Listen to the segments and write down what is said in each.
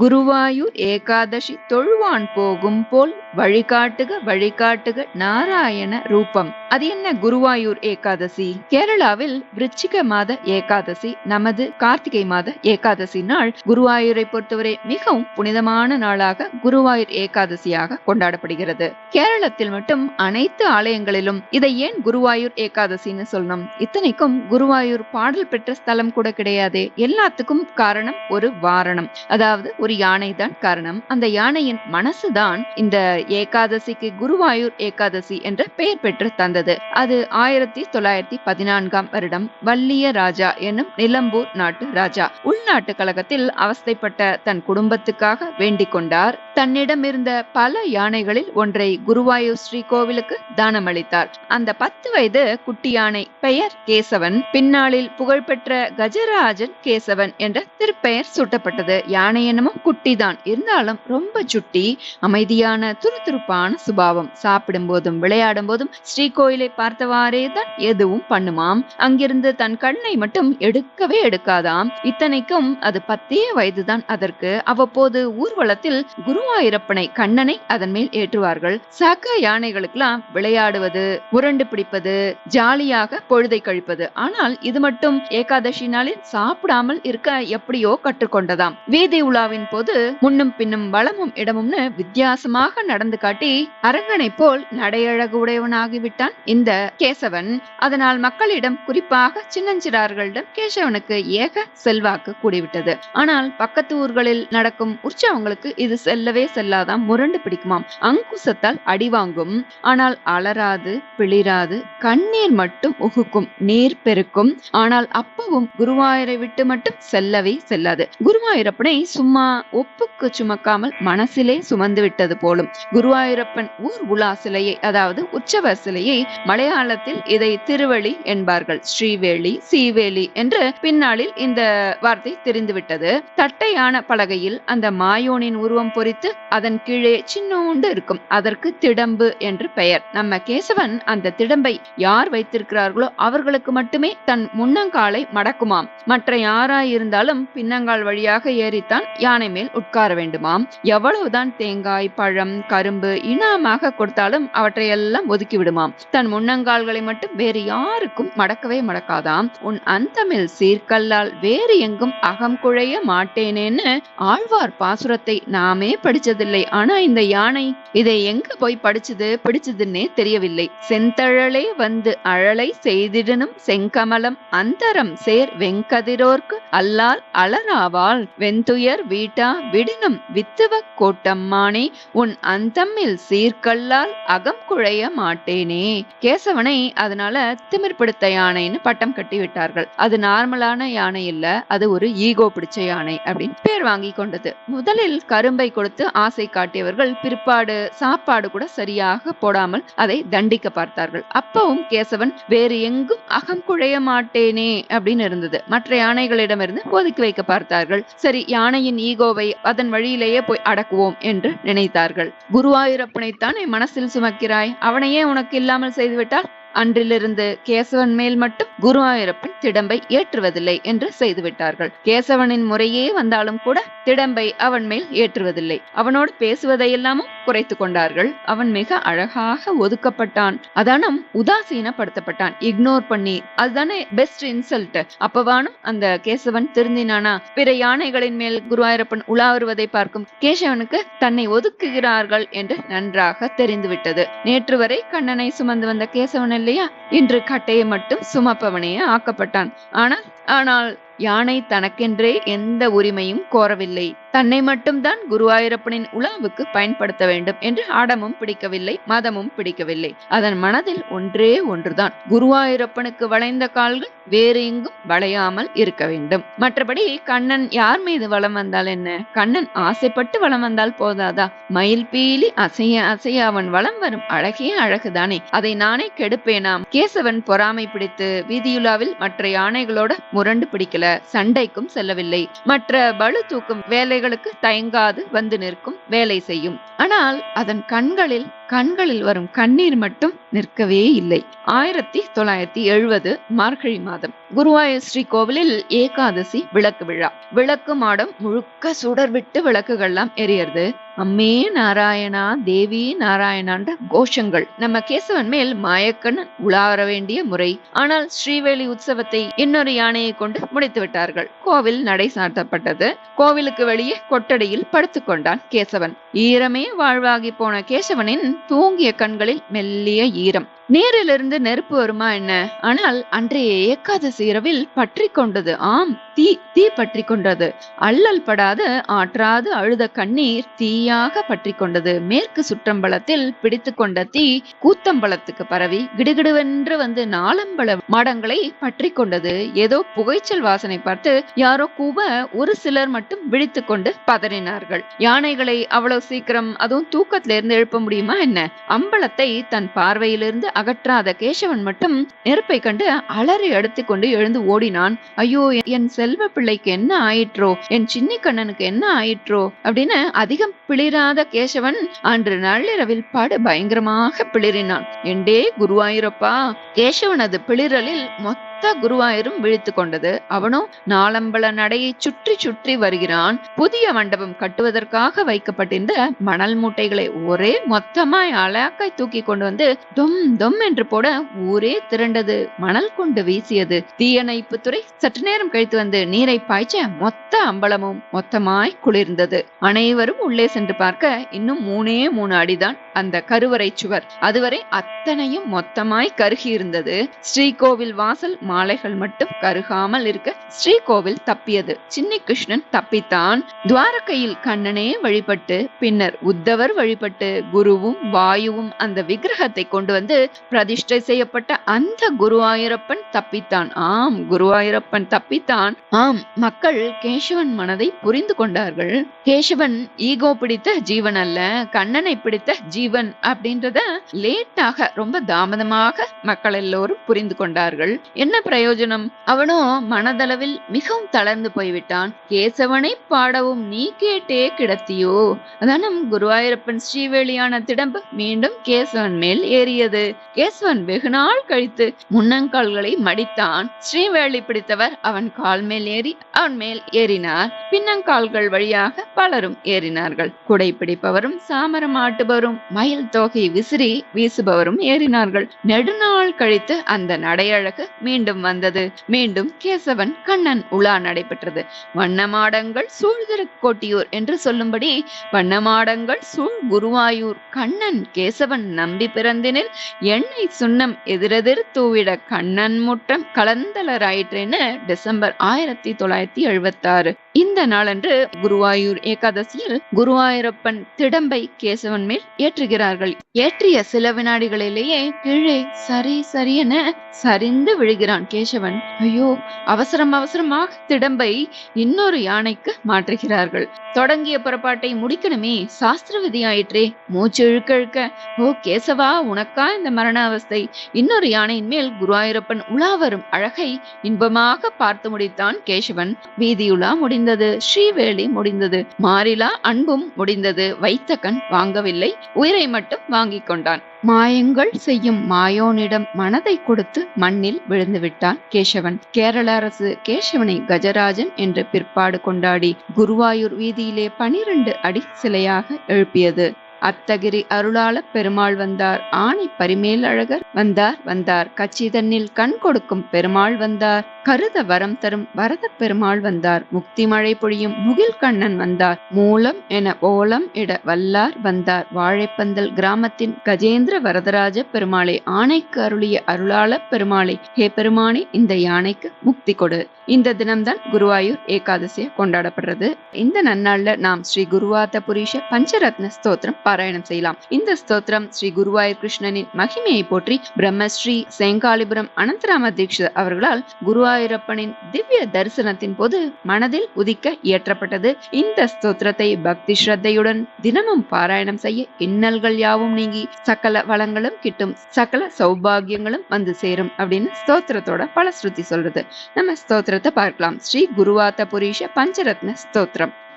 குருவாயூர் ஏகாதசி தொழுவான் போகும் போல் வழிகாட்டுக வழிகாட்டுக நாராயண ரூபம். அது என்ன குருவாயூர் ஏகாதசி? கேரளாவில் விருச்சிக மாத ஏகாதசி நமது கார்த்திகை மாத ஏகாதசி நாள் குருவாயூரை பொறுத்தவரை மிகவும் புனிதமான நாளாக குருவாயூர் ஏகாதசியாக கொண்டாடப்படுகிறது. கேரளத்தில் மட்டும் அனைத்து ஆலயங்களிலும் இதை ஏன் குருவாயூர் ஏகாதசின்னு சொல்லணும்? இத்தனைக்கும் குருவாயூர் பாடல் பெற்ற ஸ்தலம் கூட கிடையாது. எல்லாத்துக்கும் காரணம் ஒரு வாரணம். அதாவது ஒரு ஒரு யானை தான் காரணம். அந்த யானையின் மனசுதான் இந்த ஏகாதசிக்கு குருவாயூர் ஏகாதசி என்ற பெயர் பெற்று தந்தது. அது ஆயிரத்தி தொள்ளாயிரத்தி பதினான்காம் வருடம். வல்லிய ராஜா என்னும் நிலம்பூர் நாட்டு ராஜா. உள்நாட்டு கழகத்தில் அவஸ்தைப்பட்ட தன் குடும்பத்துக்காக வேண்டிக் கொண்டார். தன்னிடம் இருந்த பல யானைகளில் ஒன்றை குருவாயூர் ஸ்ரீ கோவிலுக்கு தானம் அளித்தார் அந்த பத்து வயது குட்டி யானை பெயர் கேசவன். பின்னாளில் புகழ்பெற்ற கஜராஜன் கேசவன் என்ற திருப்பெயர் சூட்டப்பட்டது. யானை என்னமும் குட்டிதான் இருந்தாலும் ரொம்ப சுட்டி அமைதியான துருதுருப்பான சுபாவம். சாப்பிடும் போதும் விளையாடும் போதும் ஸ்ரீகோயிலை பார்த்தவாறே தான் எதுவும் பண்ணுமாம். அங்கிருந்து தன் கண்ணை மட்டும் எடுக்கவே எடுக்காதாம். இத்தனைக்கும் அது பத்தே வயதுதான் அதற்கு அவ்வப்போது ஊர்வலத்தில் குருவாயிரப்பனை கண்ணனை அதன் மேல் ஏற்றுவார்கள். சக யானைகளுக்கெல்லாம் விளையாடுவது உருண்டு பிடிப்பது ஜாலியாக பொழுதை கழிப்பது. ஆனால் இது மட்டும் ஏகாதசி நாளில் சாப்பிடாமல் இருக்க எப்படியோ கற்றுக்கொண்டதாம். வீதி உலாவின் போது முன்னும் பின்னும் வளமும் இடமும்னு வித்தியாசமாக நடந்து காட்டி அரங்கனை போல் நடையழகு உடையவனாகிவிட்டான் இந்த கேசவன். அதனால் மக்களிடம் குறிப்பாக சின்னஞ்சிறார்களிடம் கேசவனுக்கு ஏக செல்வாக்கு கூடிவிட்டது. ஆனால் பக்கத்து ஊர்களில் நடக்கும் உற்சவங்களுக்கு இது செல்லவே செல்லாதான் முரண்டு பிடிக்குமாம். அங்குசத்தால் அடிவாங்கும் ஆனால் அலராது பிளிராது கண்ணீர் மட்டும் உகுக்கும் நீர் பெருக்கும். ஆனால் அப்பவும் குருவாயூரை விட்டு மட்டும் செல்லவே செல்லாது. குருவாயூரப்பனை சும்மா ஒப்புக்கு சுமக்காமல் மனசிலே சுமந்து விட்டது போலும். குருவாயூரப்பன் ஊர் உலா சிலையை அதாவது உற்சவ சிலையை மலையாளத்தில் இதை திருவழி என்பார்கள். ஸ்ரீவேலி சீவேலி என்று பின்னாளில் இந்த வார்த்தை தெரிந்துவிட்டது. தட்டையான பலகையில் அந்த மாயோனின் உருவம் பொறித்து அதன் கீழே சின்னோண்டு இருக்கும். அதற்கு திடம்பு என்று பெயர். நம்ம கேசவன் அந்த திடம்பை யார் வைத்திருக்கிறார்களோ அவர்களுக்கு மட்டுமே தன் முன்னங்காலை மடக்குமாம். மற்ற யாராயிருந்தாலும் பின்னங்கால் வழியாக ஏறித்தான் யானை மேல் உட்கார வேண்டுமாம். எவ்வளவுதான் தேங்காய் பழம் கரும்பு இனாமாக கொடுத்தாலும் அவற்றையெல்லாம் ஒதுக்கி விடுமாம். தன் முன்னங்கால்களை மட்டும் வேறு யாருக்கும் மடக்கவே மடக்காதாம். உன் அந்தமில் சீர்கல்லால் வேறு எங்கும் அகம் குழைய மாட்டேனேன்னு ஆழ்வார் பாசுரத்தை நாமே படிச்சதில்லை. ஆனா இந்த யானை இதை எங்க போய் படிச்சது பிடிச்சதுன்னே தெரியவில்லை. செந்தழலே வந்து அழலை செய்திடனும் செங்கமலம் அந்தரம் சேர் வெங்கதிரோர்க்கு அல்லால் அலராவால் வெந்துயர் வீடு வீட்டா விடினும் வித்துவ கோட்டம்மானே உன் அந்தம்மில் சீர்கல்லால் அகம் குழைய மாட்டேனே. கேசவனை அதனால திமிர்பிடித்த யானைன்னு பட்டம் கட்டி விட்டார்கள். அது நார்மலான யானை இல்ல அது ஒரு ஈகோ பிடிச்ச யானை அப்படின்னு பேர் வாங்கி கொண்டது. முதலில் கரும்பை கொடுத்து ஆசை காட்டியவர்கள் பிற்பாடு சாப்பாடு கூட சரியாக போடாமல் அதை தண்டிக்க பார்த்தார்கள். அப்பவும் கேசவன் வேறு எங்கும் அகம் குழைய மாட்டேனே அப்படின்னு இருந்தது. மற்ற யானைகளிடமிருந்து ஒதுக்கி வைக்க பார்த்தார்கள். சரி யானையின் ஈகோ ஈகோவை அதன் வழியிலேயே போய் அடக்குவோம் என்று நினைத்தார்கள். குருவாயூரப்பனைத்தானே மனசில் சுமக்கிறாய்? அவனையே உனக்கு இல்லாமல் செய்துவிட்டால் அன்றிலிருந்து கேசவன் மேல் மட்டும் குருவாயூரப்பன் திடம்பை ஏற்றுவதில்லை என்று செய்துவிட்டார்கள். கேசவனின் முறையே வந்தாலும் கூட திடம்பை அவன் மேல் ஏற்றுவதில்லை. அவனோடு பேசுவதையெல்லாமும் குறைத்து கொண்டார்கள். அவன் மிக அழகாக ஒதுக்கப்பட்டான். அதானம் உதாசீனப்படுத்தப்பட்டான். இக்னோர் பண்ணி அதுதானே பெஸ்ட் இன்சல்ட் அப்பவானும் அந்த கேசவன் திருந்தினானா? பிற யானைகளின் மேல் குருவாயூரப்பன் உலா வருவதை பார்க்கும் கேசவனுக்கு தன்னை ஒதுக்குகிறார்கள் என்று நன்றாக தெரிந்துவிட்டது. நேற்று வரை கண்ணனை சுமந்து வந்த கேசவன் இல்லையா? என்று கட்டையை மட்டும் சுமப்பவனையே ஆக்கப்பட்டான். ஆனால் ஆனால் யானை தனக்கென்றே எந்த உரிமையும் கோரவில்லை. தன்னை மட்டும்தான் குருவாயூரப்பனின் உலாவுக்கு பயன்படுத்த வேண்டும் என்று ஆடமும் பிடிக்கவில்லை மதமும் பிடிக்கவில்லை. அதன் மனதில் ஒன்றே ஒன்றுதான். குருவாயூரப்பனுக்கு வளைந்த கால்கள் வேறு எங்கும் வளையாமல் இருக்க வேண்டும். மற்றபடி கண்ணன் யார் மீது வளம் வந்தால் என்ன? கண்ணன் ஆசைப்பட்டு வளம் வந்தால் போதாதா? மயில் பீலி அசைய அசைய அவன் வளம் வரும் அழகிய அழகுதானே. அதை நானே கெடுப்பேனாம். கேசவன் பொறாமை பிடித்து வீதியுலாவில் மற்ற யானைகளோட முரண்டு பிடிக்கல சண்டைக்கும் செல்லவில்லை. மற்ற பளு தூக்கும் வேலைகளுக்கு தயங்காது வந்து நிற்கும் வேலை செய்யும். ஆனால் அதன் கண்களில் கண்களில் வரும் கண்ணீர் மட்டும் நிற்கவே இல்லை. ஆயிரத்தி தொள்ளாயிரத்தி எழுபது மார்கழி மாதம். குருவாயூர் ஸ்ரீ கோவிலில் ஏகாதசி விளக்கு விழா. விளக்கு மாடம் முழுக்க சுடர் விட்டு விளக்குகள்லாம் எரியறது. அம்மே நாராயணா தேவி நாராயணான்ற கோஷங்கள். நம்ம கேசவன் மேல் மாயக்கண்ணன் உலாவர வேண்டிய முறை. ஆனால் ஸ்ரீவேலி உற்சவத்தை இன்னொரு யானையை கொண்டு முடித்து விட்டார்கள். கோவில் நடை சாத்தப்பட்டது கோவிலுக்கு வெளியே கொட்டடியில் படுத்துக் கொண்டான் கேசவன். ஈரமே வாழ்வாகி போன கேசவனின் தூங்கிய கண்களில் மெல்லிய ஈரம். நேரிலிருந்து நெருப்பு வருமா என்ன? ஆனால் அன்றைய ஏகாதசி இரவில் பற்றி கொண்டது. ஆம் தீ தீ பற்றி கொண்டது. அல்லல் படாது ஆற்றாது அழுத கண்ணீர் தீயாக பற்றி கொண்டது. மேற்கு சுற்றம்பலத்தில் பிடித்து கொண்ட தீ கூத்தம்பலத்துக்கு பரவி கிடுகிடுவென்று வந்து நாலம்பல மாடங்களை பற்றி கொண்டது. ஏதோ புகைச்சல் வாசனை பார்த்து யாரோ கூவ ஒரு சிலர் மட்டும் விழித்து கொண்டு பதறினார்கள். யானைகளை அவ்வளவு சீக்கிரம் அதுவும் தூக்கத்திலிருந்து எழுப்ப முடியுமா என்ன? அம்பலத்தை தன் பார்வையிலிருந்து அகற்றாத கேசவன் மட்டும் நெருப்பை கண்டு அலறி கொண்டு எழுந்து ஓடினான். ஐயோ என் செல்வ பிள்ளைக்கு என்ன ஆயிற்றோ? என் சின்னி கண்ணனுக்கு என்ன ஆயிற்றோ? அப்படின்னு அதிகம் பிளிராத கேசவன் அன்று நள்ளிரவில் பாடு பயங்கரமாக பிளிரினான் எண்டே குருவாயூரப்பா கேசவனது பிளிரலில் மொத்த குருவாயூரும் விழித்து கொண்டது. அவனும் நாளம்பல நடையை சுற்றி சுற்றி வருகிறான். புதிய மண்டபம் கட்டுவதற்காக வைக்கப்பட்டிருந்த மணல் மூட்டைகளை ஒரே மொத்தமாய் அழகாய் தூக்கி கொண்டு வந்து தொம் தொம் என்று போட ஊரே திரண்டது. மணல் கொண்டு வீசியது. தீயணைப்பு துறை சற்று நேரம் கழித்து வந்து நீரை பாய்ச்ச மொத்த அம்பலமும் மொத்தமாய் குளிர்ந்தது. அனைவரும் உள்ளே சென்று பார்க்க இன்னும் மூணே மூணு அடிதான் அந்த கருவறை சுவர். அதுவரை அத்தனையும் மொத்தமாய் கருகி இருந்தது ஸ்ரீகோவில் வாசல் மாலைகள் மட்டும் கருகாமல் இருக்க ஸ்ரீகோவில் தப்பியது. சின்னி கிருஷ்ணன் தப்பித்தான். துவாரகையில் கண்ணனே வழிபட்டு பின்னர் உத்தவர் வழிபட்டு குருவும் வாயுவும் அந்த விக்கிரகத்தை கொண்டு வந்து பிரதிஷ்டை செய்யப்பட்ட அந்த குருவாயூரப்பன் தப்பித்தான். ஆம் குருவாயூரப்பன் தப்பித்தான். ஆம் மக்கள் கேசவன் மனதை புரிந்து கொண்டார்கள். கேசவன் ஈகோ பிடித்த ஜீவன் அல்ல கண்ணனை பிடித்த ஜீவன் அப்படின்றத லேட்டாக ரொம்ப தாமதமாக மக்கள் எல்லோரும் புரிந்து கொண்டார்கள். என்ன பிரயோஜனம்? அவனோ மனதளவில் மிகவும் தளர்ந்து போய்விட்டான். கேசவனை பாடவும் நீ கேட்டே கிடத்தியோ? அதானும் குருவாயூரப்பன் ஸ்ரீவேலியான திடம்பு மீண்டும் கேசவன் மேல் ஏறியது. கேசவன் வெகு நாள் கழித்து முன்னங்கால்களை மடித்தான். ஸ்ரீவேலி பிடித்தவர் அவன் கால் மேல் ஏறி அவன் மேல் ஏறினார். பின்னங்கால்கள் வழியாக பலரும் ஏறினார்கள். குடை பிடிப்பவரும் சாமரம் ஆட்டுபவரும் மயில் தோகை விசிறி வீசுபவரும் ஏறினார்கள். நெடுநாள் கழித்து அந்த நடையழகு மீண்டும் வந்தது. மீண்டும் கேசவன் கண்ணன் உலா நடைபெற்றது. வண்ணமாடங்கள் சூழ்திரு கோட்டியூர் என்று சொல்லும்படி வண்ணமாடங்கள் சூழ் குருவாயூர் கண்ணன் கேசவன் நம்பி பிறந்தினில் எண்ணெய் சுண்ணம் எதிரெதிர் தூவிட கண்ணன் முற்றம் கலந்தலராயிற்றேன்னு டிசம்பர் ஆயிரத்தி தொள்ளாயிரத்தி எழுபத்தாறு இந்த நாளன்று குருவாயூர் ஏகாதசியில் குருவாயூரப்பன் திடம்பை கேசவன் மேல் ஏற்றுகிறார்கள். ஏற்றிய சில வினாடிகளிலேயே கீழே சரி சரி என சரிந்து விழுகிறான் கேசவன். ஐயோ அவசரம் அவசரமாக திடம்பை இன்னொரு யானைக்கு மாற்றுகிறார்கள். தொடங்கிய புறப்பாட்டை முடிக்கணுமே சாஸ்திர விதியாயிற்றே மூச்சு இழுக்க இழுக்க ஓ கேசவா உனக்கா இந்த மரண அவஸ்தை இன்னொரு யானையின் மேல் குருவாயூரப்பன் உலா வரும் அழகை இன்பமாக பார்த்து முடித்தான் கேசவன். வீதியுலா முடி முடிந்தது. ஸ்ரீவேலி முடிந்தது. மாறிலா அன்பும் முடிந்தது. வைத்த கண் வாங்கவில்லை. உயிரை மட்டும் வாங்கிக் கொண்டான். மாயங்கள் செய்யும் மாயோனிடம் மனதை கொடுத்து மண்ணில் விழுந்து விட்டான் கேசவன். கேரள அரசு கேசவனை கஜராஜன் என்று பிற்பாடு கொண்டாடி குருவாயூர் வீதியிலே பனிரண்டு அடி சிலையாக எழுப்பியது. அத்தகிரி அருளாள பெருமாள் வந்தார். ஆணை பரிமேல் அழகர் வந்தார். வந்தார். கச்சி தன்னில் கண் கொடுக்கும் பெருமாள் வந்தார். கருத வரம் தரும் வரத பெருமாள் வந்தார். முக்தி மழை பொழியும் முகில் கண்ணன் வந்தார். மூலம் என ஓலம் இட வல்லார் வந்தார். வாழைப்பந்தல் கிராமத்தின் கஜேந்திர வரதராஜ பெருமாளை ஆணைக்கு அருளிய அருளாள பெருமாளை ஹே பெருமானே இந்த யானைக்கு முக்தி கொடு. இந்த தினம்தான் குருவாயூர் ஏகாதசியா கொண்டாடப்படுறது. இந்த நன்னாள்ல நாம் ஸ்ரீ குருவாத புரீஷ பஞ்சரத்ன ஸ்தோத்திரம் பாராயணம் செய்யலாம். இந்த ஸ்தோத்திரம் ஸ்ரீ குருவாயூர் கிருஷ்ணனின் மகிமையை போற்றி பிரம்மஸ்ரீ செங்காலிபுரம் அனந்தராம தீட்சித அவர்களால் குருவாயூரப்பனின் திவ்ய தரிசனத்தின் போது மனதில் உதிக்க இயற்றப்பட்டது. இந்த ஸ்தோத்திரத்தை பக்தி ஸ்ரத்தையுடன் தினமும் பாராயணம் செய்ய இன்னல்கள் யாவும் நீங்கி சகல வளங்களும் கிட்டும் சகல சௌபாகியங்களும் வந்து சேரும் அப்படின்னு ஸ்தோத்திரத்தோட பல ஸ்ருதி சொல்றது. நம்ம ஸ்தோத்திரத்தை பார்க்கலாம். ஸ்ரீ குருவாத்த புரீஷ பஞ்சரத்ன ஸ்தோத்திரம்.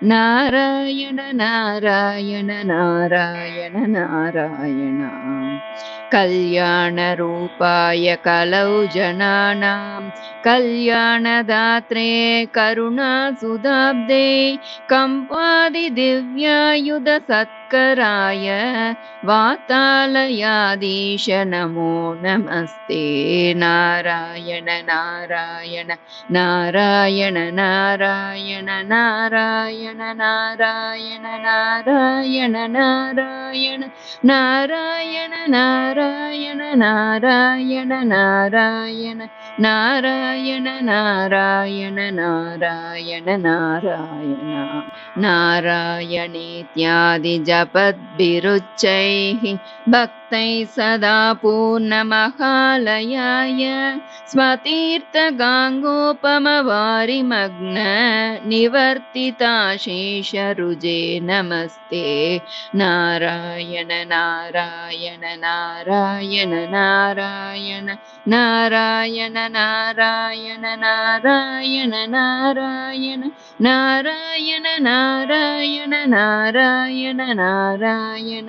नारायण नारायण नारायण नारायण। कल्याणरूपाय कलौ जनानां कल्याणदात्रे करुणासुधाब्दे कम्पादिदिव्यायुधसत् कम्पादिदिव्यायुधसत्कराय वातालयाधीश नमो नमस्ते नारायण नारायण नारायण नारायण नारायण नारायण नारायण नारायण नारायण नारायण नारायण नारायण नारायण नारायण नारायण नारायण जपद्भिरुच्चैः भक् भक्तैः सदा पूर्णमहालयाय स्वतीर्थगाङ्गोपमवारिमग्न निवर्तिताशेषरुजे नमस्ते नारायण नारायण नारायण नारायण नारायण नारायण नारायण नारायण नारायण नारायण नारायण नारायण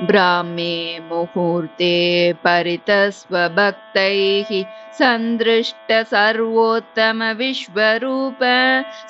ब्राह्मे मुहूर्ते परितस्वभक्तैः सन्दृष्ट सर्वोत्तमविश्वरूप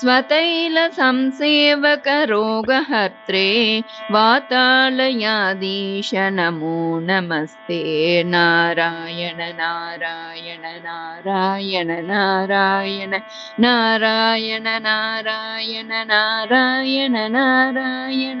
स्वतैलसंसेवकरोगहर्त्रे वातालयाधीश नमो नमस्ते। नारायण नारायण नारायण नारायण नारायण नारायण नारायण नारायण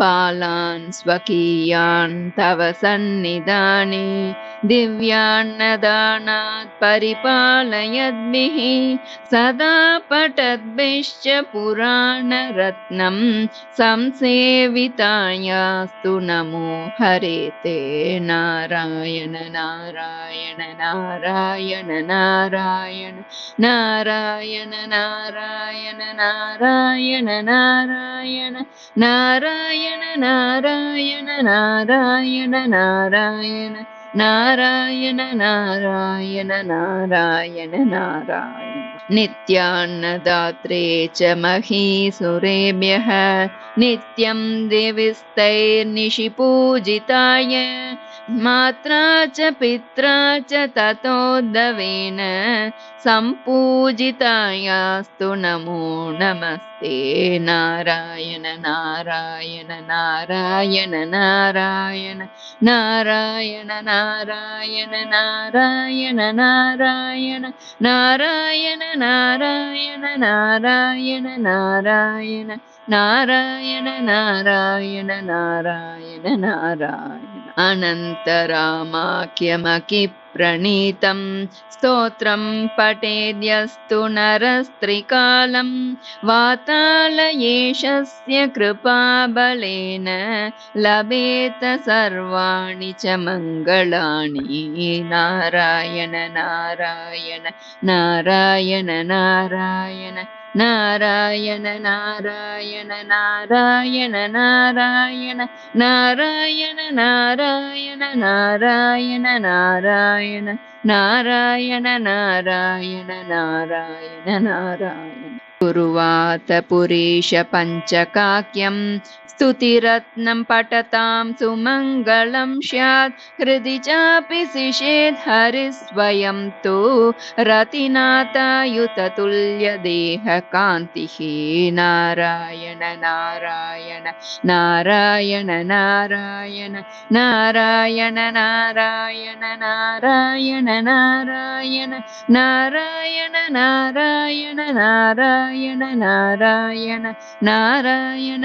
बालान् स्वकीयान् तव सन्निधाने दिव्यान्नदानात् परिपालयद्भिः सदा पठद्भिश्च पुराणरत्नं संसेवितायास्तु नमो हरे ते नारायण नारायण नारायण नारायण नारायण नारायण नारायण नारायण नारायण नारायण नारायण नारायण नारायण नारायण नारायण नारायण। नित्यान्नदात्रे च महीसुरेभ्यः नित्यं दिविस्तैर्निशिपूजिताय मात्रा च पित्रा च ततोद्दवेन सम्पूजितायास्तु नमो नमस्ते नारायण नारायण नारायण नारायण नारायण नारायण नारायण नारायण नारायण नारायण नारायण नारायण नारायण नारायण नारायण नारायण अनन्तरा अनन्तरामाख्यमकिप्रणीतं स्तोत्रं पठेद्यस्तु नरस्त्रिकालं वातालयेशस्य कृपाबलेन लभेत सर्वाणि च मङ्गलानि नारायण नारायण नारायण नारायण नारायण नारायण नारायण नारायण नारायण नारायण नारायण नारायण। नारायण नारायण नारायण नारायण। कुर्वात पुरीश पञ्चकाक्यं स्तुतिरत्नं पठतां सुमङ्गलं स्यात् हृदि चापि शिषेत् हरिस्वयं तु रतिनाथायुततुल्यदेहकान्तिः नारायण नारायण नारायण नारायण नारायण नारायण नारायण नारायण नारायण नारायण नारायण नारायण नारायण नारायण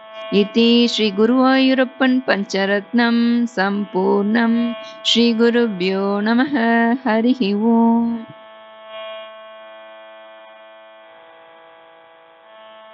इति श्रीगुरुवायुरप्पन् पञ्चरत्नं सम्पूर्णं श्रीगुरुभ्यो नमः। हरिः ओम्